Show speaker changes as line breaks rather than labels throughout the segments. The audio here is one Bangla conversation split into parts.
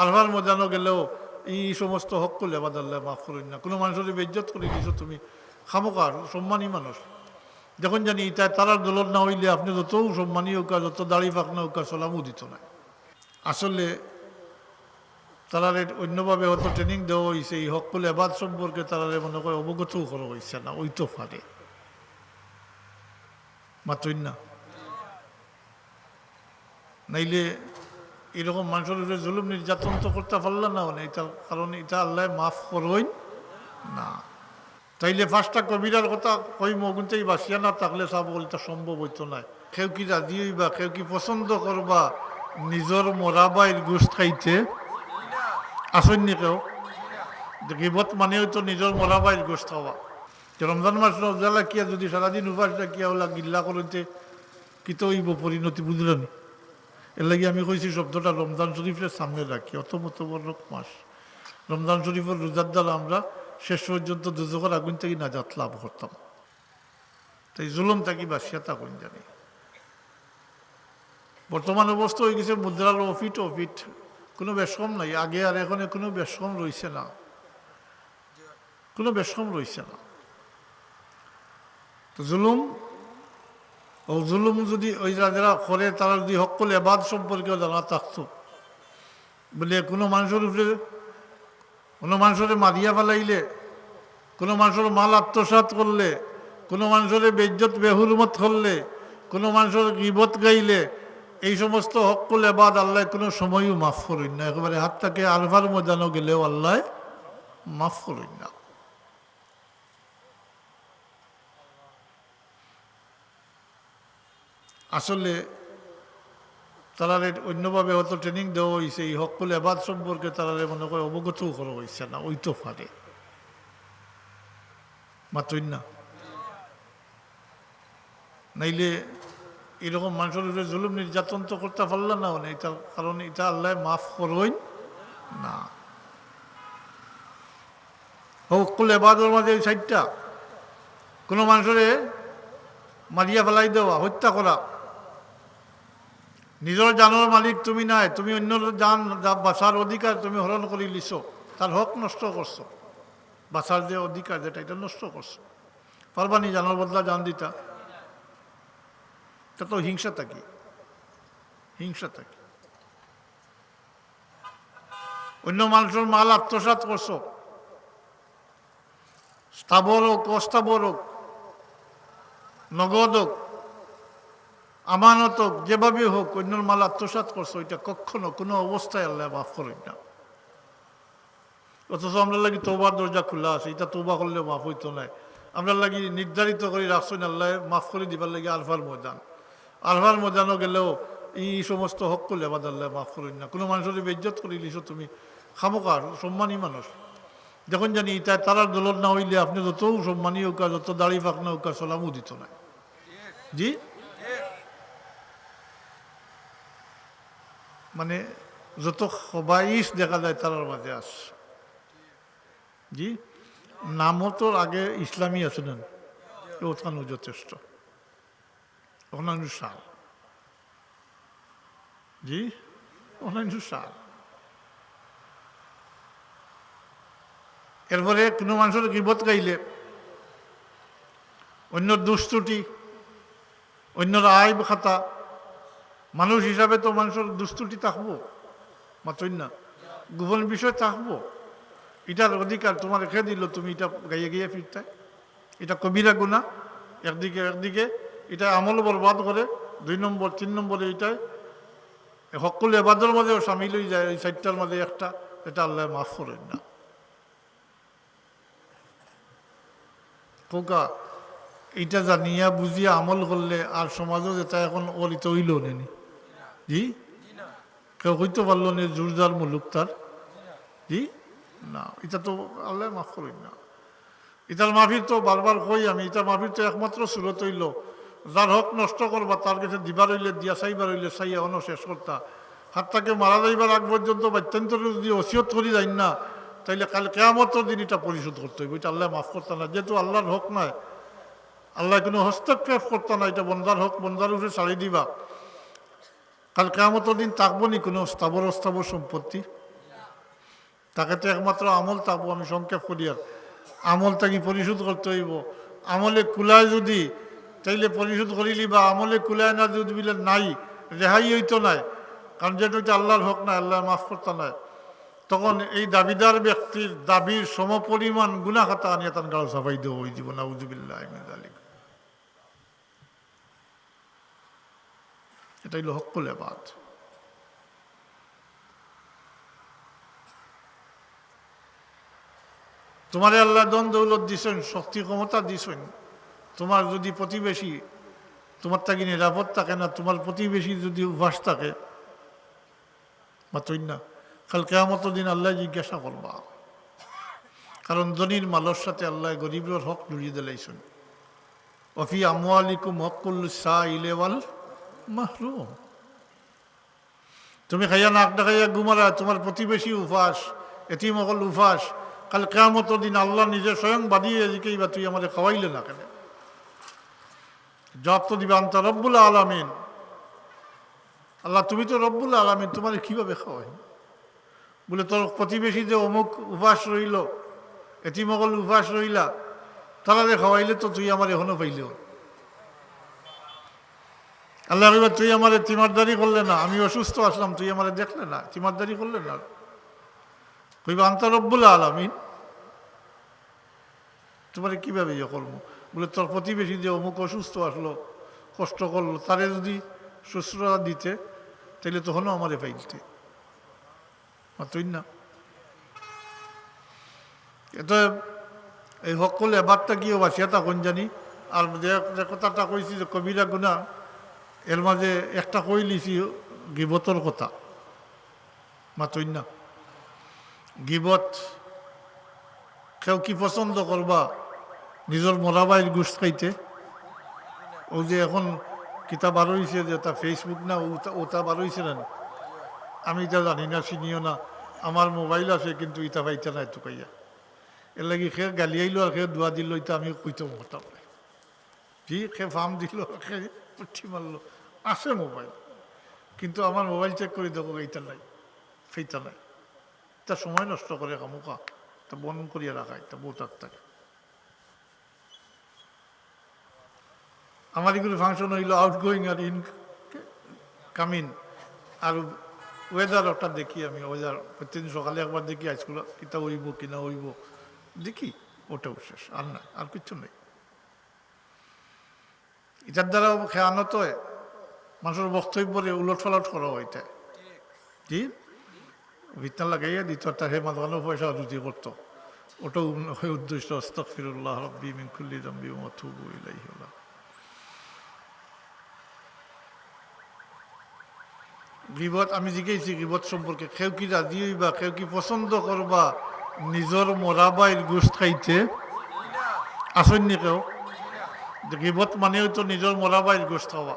আরবার মজানো গেলেও এই সমস্ত হক করলে আবাদ আল্লাহ মাফ করেন না। কোনো মানুষের বেজ্জত করে দিছো তুমি খামোকার সম্মানী মানুষ। যখন জানি তাই তারার দলন না হইলে আপনি যত সম্মানী হোক যত দাড়ি পাকনা হোক সালামও দিত না। আসলে তারার অন্যভাবে হয়তো ট্রেনিং দেওয়া হয়েছে এই হকল এবাদ সম্পর্কে তারারে মনে করে অবগতও করা হয়েছে না, ওই তো ফারে মাত্রই না। নাইলে এরকম মানুষের উপরে জুলুম নির্যাতন তো করতে পারল না মানে এটা কারণ এটা আল্লাহ মাফ করই না। তাইলে পাঁচটা কবিরার কথা কই মগুনতেই বাসিয়া না থাকলে সব বলতে সম্ভব হইতো না। কেউ কি রাজি হইবা, কেউ কি পছন্দ করবা? নিজর মরাবাইর গোষ্ঠ খাইতে। আসেননি কেউ? গিবত মানে হইতো নিজের মরাবাইর গোষ্ঠ খাওয়া। রমজান মাস রমজালা কিয়া যদি সারাদিন উপাস কিয়া ওলা গিল্লা করতে, কি তো হইব পরিণতি বুঝলেন? এর লাগে আমি কইছি, শব্দটা রমজান শরীফের সামনে রাখি অত মত বড় মাস। রমজান শরীফের রোজার দ্বারা আমরা শেষ পর্যন্ত দুজকের আগুন থেকে নাজাত লাভ করতাম। তাই জুলুম থাকি বাসিয়া তা কোন জানি। বর্তমান অবস্থা হয়ে গেছে, মুদ্রার অফিট অফিট। কোনো বেশকম নাই, আগে আর এখন কোনো বেশকম রয়েছে না। কোনো বেশকম রয়েছে না। তো জুলুম জুলুম যদি ওই যারা করে, তারা যদি হকল এবাদ সম্পর্কেও জানা থাকতো, বলে কোনো মানুষের উপরে, কোনো মানুষের মারিয়া ফেলাইলে, কোনো মানুষের মাল আত্মসাত করলে, কোনো মানুষের বেজ্জত বেহুরমত করলে, কোনো মানুষের গিবত গাইলে, এই সমস্ত হকল এবাদ আল্লাহ কোনো সময়ও মাফ করেন না। একেবারে হাতটাকে আলফার মজানো গেলেও আল্লাহ মাফ করেন না। আসলে তারারে অন্যভাবে হয়তো ট্রেনিং দেওয়া হয়েছে এই হকল এবাদ সম্পর্কে তারারে মনে করে অবগতও করা হয়েছে না, ওই তো ফারে মাত্রই না। নাইলে এরকম মানুষের উপরে জুলুম নির্যাতন তো করতে পারল না মানে এটা কারণ এটা আল্লাহ মাফ করই না। হকুল এবাদর মাঝে এই সাইডটা। কোনো মানুষের মারিয়া ফেলাই দেওয়া, হত্যা করা নিজের জানোর মালিক তুমি নাই, তুমি অন্য জান বাঁচার অধিকার তুমি হরণ করে লিছো। তার হক নষ্ট করছ বাঁচার যে অধিকার যেটা এটা নষ্ট করছ পারবানি জানোর বদলা জান দিতা। তা তো হিংসা থাকি। হিংসা থাকি। অন্য মানুষের মাল আত্মসাত করছ স্থাবর হোক অস্থাবর হোক নগদ হোক আমানত যেভাবে হোক অন্যর মাল আত্মসাত করছ এটা কখনো কোনো অবস্থায় আল্লাহ মাফ করেন না। অথচ আমরা লাগি তোবার দরজা খোলা আছে, এটা তোবা করলে মাফ হইতো না আমরা লাগি নির্ধারিত করে রাখছেন আল্লাহ মাফ করে দিবার লাগে আলফার ময়দান। আলফার ময়দানও গেলেও এই সমস্ত হক করলে আবাদ আল্লাহ মাফ করেন না। কোনো মানুষের বেজ্জত করে দিছো তুমি খামোকার সম্মানী মানুষ। যখন জানি তাই তারার দলন না হইলে আপনি যত সম্মানী হোক যত দাড়ি পাকনা হোক সালামও দিত না জি? মানে যত সবাইস দেখা যায় তারার মাঝে আস। জি? নামও তো আগে ইসলামী আছিলেন ওখানে যথেষ্ট। অন্যান্য সাল জি? অন্যান্য সাল এরপরে কোনো মানুষের গিবত গাইলে, অন্য দুস্তুটি অন্যর আয় খাতা মানুষ হিসাবে তো মানুষের দুস্তুটি থাকব, মাত্রই না। গোপন বিষয় থাকব। এটার অধিকার তোমার রেখে দিল, তুমি এটা গাইয়ে গিয়ে ফিরতে এটা কবিরা গুণা একদিকে একদিকে এটা আমল বরবাদ করে, দুই নম্বর, তিন নম্বরে এটাই। সকল এবাদর মাঝেও সামিল হয়ে যায়, এই সাইডটার মাঝে একটা, এটা আল্লাহ মাফ করেন না। খোকা, এইটা জানিয়া বুঝিয়া আমল করলে আর সমাজও যেটা এখন অলিত হইল নেনি। জি? কেউ হইতে পারল নি জোরদার মুলুক তার? জি? না, এটা তো আল্লাহ মাফ করেন না। এটার মাফির তো বারবার কই আমি এটা মাফির তো একমাত্র সুরত হইল, যার হক নষ্ট করবা তার কাছে দিবার হইলে, দিয়া চাইবার হইলে, চাইয়া অন শেষ করতা। হাতটাকে মারা যাইবার আগ পর্যন্ত বাত্যন্ত যদি অসিয়ত করি যাই না, তাইলে কাল কেয়ামতের দিন এটা পরিশোধ করতে হইব, এটা আল্লাহ মাফ করতে না। যেহেতু আল্লাহর হক নয় আল্লাহ কোনো হস্তক্ষেপ করতো না, এটা বন্দার হক, বন্দার উপরে ছাড়ি দিবা। কাল কেয়ামতের দিন থাকব নি কোনো স্থাবর অস্থাবর সম্পত্তি। তাকে তো একমাত্র আমল থাকব আমি সংক্ষেপ করি আর। আমল তাকে পরিশোধ করতে হইব। আমলে কুলায় যদি, তাইলে পরিশোধ করিলি বা আমলে কুলায় না যদি বিলে নাই, রেহাই হইতো নাই। কারণ যেটা হচ্ছে আল্লাহর হক না আল্লাহ মাফ করতে নাই। তখন এই দাবিদার ব্যক্তির দাবির সমপরিমাণ গুনা খাতা আনিয়ে তার গাড়ো সাফাই দেবো। ওই জীবন আউজুবিল্লাহ আলিক এটাই হলো হকুল এবাদ তোমারে আল্লাহ দন দৌলত দিছেন, শক্তি ক্ষমতা দিছেন। তোমার যদি প্রতিবেশী, তোমার তাকে নিরাপদ থাকে না, তোমার প্রতিবেশী যদি উপাস থাকে মাতই না। কাল কেয়ামত দিন আল্লাহ জিজ্ঞাসা করবা। কারণ ধনির মালর সাথে আল্লাহ গরিবের হক জুড়িয়ে দিলাইছেন। অফি আমওয়ালিকুম হকুল শাহ ইলেওয়াল মাহরুম। তুমি খাইয়া নাক ডাকাইয়া ঘুমারা তোমার প্রতিবেশী উপাস এটি মকল উপাস কাল কেয়ামত দিন আল্লাহ নিজে স্বয়ং বাদিয়ে এদিকেই বা তুই আমাদের খাওয়াইলে না কেন? জবাব তো দিবা, আন্ত রব্বুল আলমিন। আল্লাহ, তুমি তো রব্বুল আলমিন, তোমার কীভাবে খাওয়াই? বলে, তোর প্রতিবেশী যে অমুক উপাস রইল এটি মগল উপাস রইলা তারা খাওয়াইলে তো তুই আমার এখনও পাইলেও আল্লাহ এবার তুই আমার তিমারদারি করলে না। আমি অসুস্থ আসলাম, তুই আমার দেখলে না, তিমারদারি করলে না। কইবা আন্তরব্বুল আলমিন। তোমার কীভাবে ইয়ে করব? বলে, তোর প্রতিবেশী যে অমুক অসুস্থ আসলো, কষ্ট করল, তারে যদি শুশ্রূষা দিতে তাহলে তখনও আমারে পাইলতে। তুই না। এটা এই সকল এবারটা কি হবা বাসিয়া তখন জানি? আর যে কথাটা কইছি যে কবিরা গুণা এর মাঝে একটা কই লিছি, গিবতর কথা। মাতই না। গিবত, কেউ কি পছন্দ করবা? নিজের মরাবাইর গুস খাইতে। ও যে এখন কিতাব বার হয়েছে যে তা ফেসবুক না ওটা- ওটা বার হয়েছে না। আমি এটা জানি না, চিনিও না। আমার মোবাইল আছে, কিন্তু ইটা পাইতে না এত কইয়া এর লাগি সে গালি আইলো আর সে দোয়া দিল ইটা আমি কইতে হতাম জি সে ফার্ম দিল সে পুঠি মারলো। আছে মোবাইল। কিন্তু আমার মোবাইল চেক করে দেখো এইটা নাই, সেইটা নাই। তা সময় নষ্ট করে কামুকা তা বন করিয়া রাখা এটা বউটার থাকে। আমার এগুলো ফাংশন হইল আউট গোয়িং আর ইন কামিন আর ওয়েদার ওটা দেখি আমি ওয়েদার প্রতিদিন সকালে একবার দেখি আজকাল কিতা হইব, কিনা হইব। দেখি ওটাও শেষ, আর না আর কিচ্ছু নেই। এটার দ্বারা খেয়ানত হয়। মানুষের বক্তব্যরে উলট ফালট করা এটা। জি? ভিতনা লাগাইয়া দিত তাকে মাঝখানে পয়সা রুজি করতো। ওটাও হয় উদ্দেশ্য, আস্তাগফিরুল্লাহ রব্বি মিন কুল্লি যামবি ওয়া আতুবু ইলাইহি গিবত, আমি জিজ্ঞেসি গিবত সম্পর্কে, কেউ কি রাজি হইবা, কেউ কি পছন্দ করবা, নিজর মরাবাইর গোস খাইতে? আসেননি কেউ? গিবত মানে হয়তো নিজর মরাবাইর গোস খাওয়া।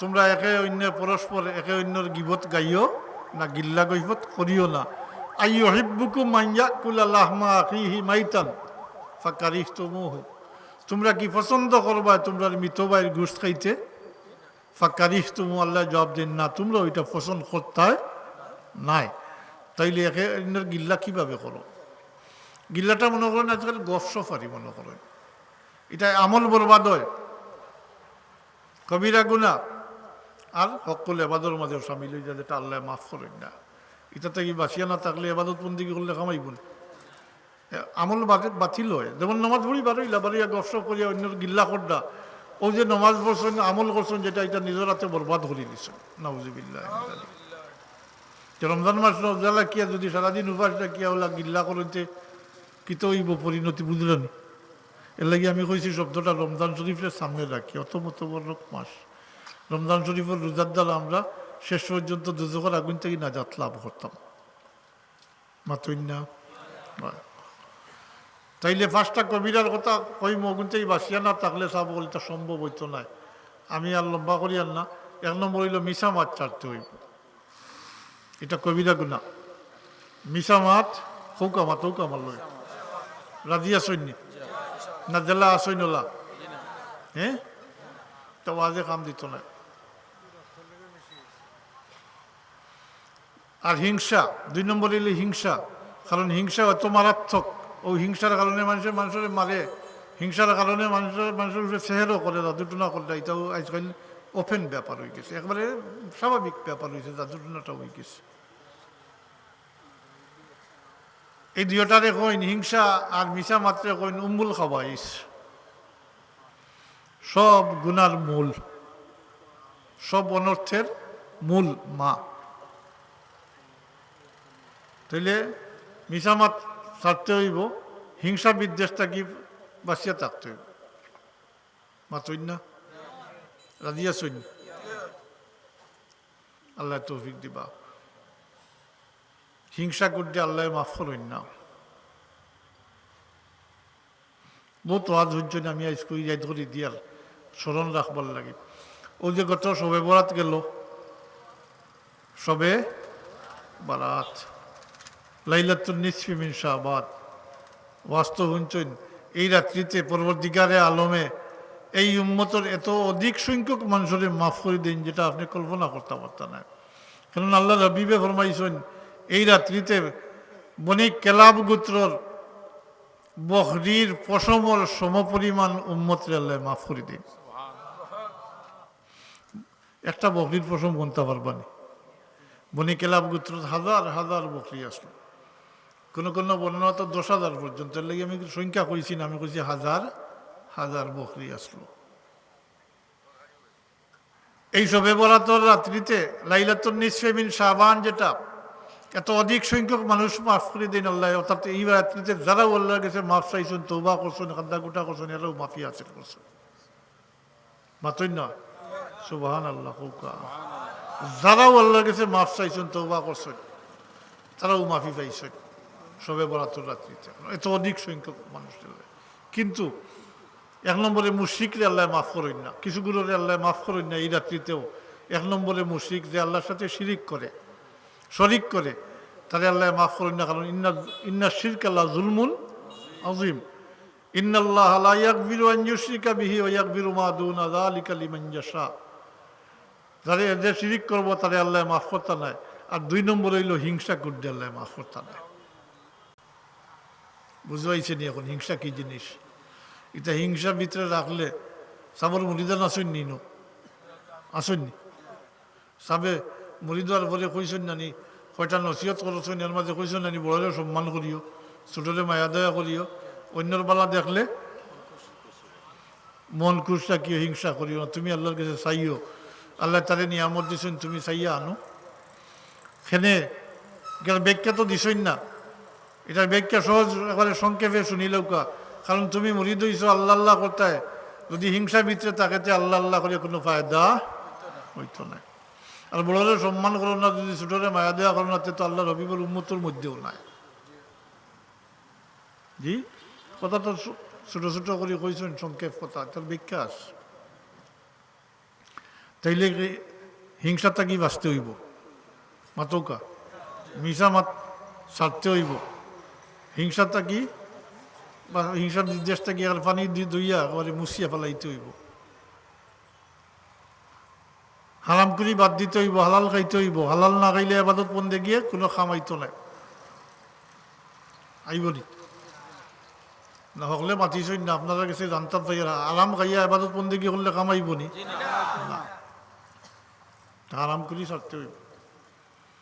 তোমরা একে অন্য পরস্পর, একে অন্যর গিবত গাইও না, গিল্লা গইবত করিও না। মাইতান ফাকারিহ তোমরা কি পছন্দ করবা তোমরা মৃতবাইয়ের ঘুষ খাইতে? ফাঁকারিস তুমি আল্লাহ জবাব দিন, না, তোমরা ওইটা পছন্দ করতে নাই। তাইলে একে অন্যের গিল্লা কীভাবে করো? গিল্লাটা মনে করেন আজকাল গফ সফারি মনে করেন। এটা আমল বরবাদ হয়। কবিরা গুণা। আর সকল এবাদর মাঝে সামিল হয়ে যেটা আল্লাহ মাফ করেন না। এটা থেকে বাঁচিয়া না থাকলে এবাদত বন্দি করলে কামাইব না আমল বাতি- বাতিল হয়। যেমন নমাজ পড়ি বারোইলা বারোইয়া গসব করিয়া অন্য গিল্লা করডা ও যে নমাজ পড়ছেন, আমল করছেন, যেটা এটা নিজের হাতে বরবাদ করে দিছেন। নাউজিবিল্লাহ যে রমজান মাস রমজালা কিয়া যদি সারাদিন উপাসটা কিয়া হলা গিল্লা করতে কিত হইব পরিণতি বুঝলেন? এর লাগে আমি কইছি, শব্দটা রমজান শরীফের সামনে রাখি অত মত বড় মাস। রমজান শরীফের রোজার দ্বারা আমরা শেষ পর্যন্ত দুজকের আগুন থেকে নাজাত লাভ করতাম। মাতই না তাইলে পাঁচটা কবিরার কথা কই মগুনতেই বাসিয়া না থাকলে সব বলতে সম্ভব হইতো না। আমি আর লম্বা করি আর না, এক নম্বর হইল মিশা মাছ ছাড়তে হইব। এটা কবিরা গুণা মিশা মাছ হৌকা মাত হৌকা মার লই রাজিয়া সৈন্য। না জেলা আসৈনলা হ্যাঁ? তো আজে কাম দিত না। আর হিংসা, দুই নম্বর এলে হিংসা। কারণ হিংসা অত মারাত্মক। ও হিংসার কারণে মানুষের মানুষের মারে। হিংসার কারণে মানুষের মানুষের উপরে চেহেরও করে জাদুটনা করে এটাও আজকাল ওপেন ব্যাপার হয়ে গেছে। একবারে স্বাভাবিক ব্যাপার হয়েছে জাদুটনাটা হয়ে গেছে। এই দুইটারে কইন, হিংসা আর মিশা মাত্রে কইন উম্বুল খাবাইস। সব গুনার মূল। সব অনর্থের মূল মা। তাইলে মিশামাত ছাড়তে হইব, হিংসা বিদ্বেষটা কি বাঁচিয়া থাকতে হইব? মাতই না? রাজিয়া সৈন্য আল্লাহ তৌফিক দিবা। হিংসা করতে আল্লাহ মাফ করইন না। বহুত ওয়াজ হচ্ছে না আমি কই যাই ধরি দিয়ার স্মরণ রাখবার লাগে। ও যে গত সবে বরাত গেল। সবে বারাত। মিন শাহবাদ বাস্তব হুঞ্চন এই রাত্রিতে পরবর্তীকারে আলমে এই উম্মতর এত অধিক সংখ্যক মানুষের মাফ করে দিন, যেটা আপনি কল্পনা করতে পারতেন না। কারণ আল্লাহ রবিবে ফরমাইছেন এই রাত্রিতে বণিক কেলাব গোত্রর বহরির পশমর সমপরিমাণ উম্মতের আল্লাহ মাফ করে দিন। একটা বকরির পশম গুনতে পারবানি বনি কেলাব গোত্র হাজার হাজার বকরি আসলো। কোনো কোনো বর্ণনা তো দশ হাজার পর্যন্ত। এর লাগি আমি সংখ্যা কইছি না, আমি কইছি হাজার হাজার বকরি আসলো। এই সবে বরাতর রাত্রিতে লাইলাতুন নিসফেমিন শাহবান যেটা এত অধিক সংখ্যক মানুষ মাফ করে দিন আল্লাহ, অর্থাৎ এই রাত্রিতে যারাও আল্লাহর কাছে মাফ চাইছেন তৌবা করছেন, খাদ্দা গুটা করছেন, এরাও মাফি হাসিল করছেন। মাতই না? সুবাহান আল্লাহ যারাও আল্লাহর কাছে মাফ চাইছেন তৌবা করছেন, তারাও মাফি পাইছেন সবে বরাতর রাত্রিতে। এত অধিক সংখ্যক মানুষ কিন্তু এক নম্বরে মুশিকরে আল্লাহ মাফ করেন না। কিছুগুলোরে আল্লাহ মাফ করেন না এই রাত্রিতেও। এক নম্বরে মুশিক যে আল্লাহর সাথে শিরিক করে শরিক করে। তাহলে আল্লাহ মাফ করেন না, কারণ ইন্না ইন্না শিরক আল্লাহ জুলমুন আজিম ইন্নাল্লাহ লা ইয়াগফিরু আন ইউশরিকা বিহি ওয়া মা লিমান ইয়াশা। যারা যে শিরিক আল্লাহ মাফ করতে নাই। আর দুই নম্বর হইল হিংসা করতে আল্লাহ মাফ করতে নাই। বুঝবাইছে নি এখন হিংসা কি জিনিস? এটা হিংসা ভিতরে রাখলে সাবর মুরিদান আসেন নি? নো আসেননি? সাবে মুরিদার বলে কইছেন নানি কয়টা নসিহত করছেন এর মাঝে কইছেন নানি বড়রে সম্মান করিও ছোটরে মায়া দয়া করিও অন্যর বালা দেখলে মন খুশটা কি হিংসা করিও না, তুমি আল্লাহর কাছে চাইও, আল্লাহ তারে নিয়ামত দিছেন, তুমি চাইয়া আনো। সেনে কেন ব্যাখ্যা তো দিছই না। এটার ব্যাখ্যা সহজ একেবারে সংক্ষেপে শুনিলেও কা কারণ তুমি মুরিদ হইছ আল্লাহ আল্লাহ করতে যদি হিংসা ভিতরে তাকে আল্লাহ আল্লাহ করে কোনো ফায়দা হইতো না আর বড়রে সম্মান করো না, যদি ছোটরে মায়া দেওয়া করো না, তো আল্লাহ রবিবর উন্মতর মধ্যেও নাই। জি? কথা তো ছো- ছোট ছোট করে কইছেন, সংক্ষেপ কথা, তার আছে। তাইলে কি হিংসাটা কি বাঁচতে হইব? মাতৌকা। মিশা মাত সারতে হইব। হিংসাটা কি? বা হিংসার নির্দেশটা কি? আর পানি দিয়ে দইয়া একেবারে মুছিয়া ফেলাইতে হইব। হারাম করি বাদ দিতে হইব, হালাল খাইতে হইব। হালাল না খাইলে আবাদত বন্ধে গিয়ে কোনো খামাইতো নাই। আইবনি না? হকলে মাতিছই না, আপনারা কাছে জানতাম তাই আরাম খাইয়া আবাদত বন্দে গিয়ে করলে কামাইবনি না? আরাম করি ছাড়তে হইব।